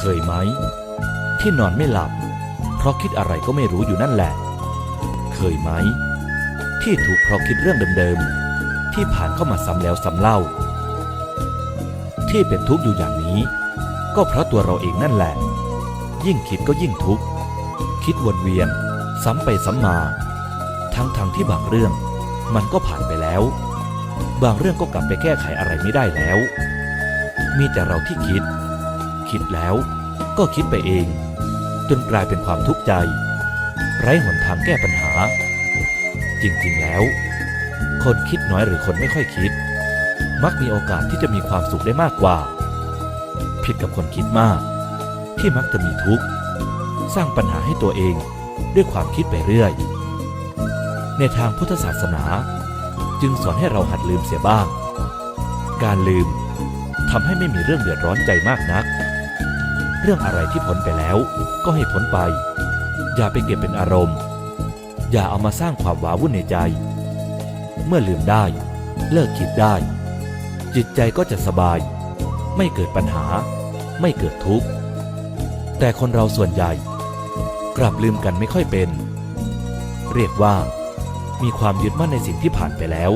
เคยไหม ที่นอนไม่หลับ เพราะคิดอะไรก็ไม่รู้อยู่นั่นแหละ เคยไหม ที่ถูกเพราะคิดเรื่องเดิมๆที่ผ่านเข้ามาซ้ำแล้วซ้ำเล่า ที่เป็นทุกข์อยู่อย่างนี้ ก็เพราะตัวเราเองนั่นแหละ ยิ่งคิดก็ยิ่งทุกข์คิดวนเวียน ซ้ำไปซ้ำมา ทั้งๆทที่บางเรื่องมันก็ผ่านไปแล้ว บางเรื่องก็กลับไปแก้ไขอะไรไม่ได้แล้ว มีแต่เราที่คิด คิดแล้ว ก็คิดไปเอง จนกลายเป็นความทุกข์ใจ ไร้หนทางแก้ปัญหา จริงๆแล้ว คนคิดน้อยหรือคนไม่ค่อยคิด มักมีโอกาสที่จะมีความสุขได้มากกว่า ผิดกับคนคิดมาก ที่มักจะมีทุกข์ สร้างปัญหาให้ตัวเองด้วยความคิดไปเรื่อย ในทางพุทธศาสนา จึงสอนให้เราหัดลืมเสียบ้าง การลืมทำให้ไม่มีเรื่องเดือดร้อนใจมากนัก เรื่องอะไรที่พ้นไปแล้ว ก็ให้พ้นไป อย่าไปเก็บเป็นอารมณ์ อย่าเอามาสร้างความว้าวุ่นในใจ เมื่อลืมได้ เลิกคิดได้ จิตใจก็จะสบาย ไม่เกิดปัญหา ไม่เกิดทุกข์ แต่คนเราส่วนใหญ่ กลับลืมกันไม่ค่อยเป็น เรียกว่า มีความยึดมั่นในสิ่งที่ผ่านไปแล้ว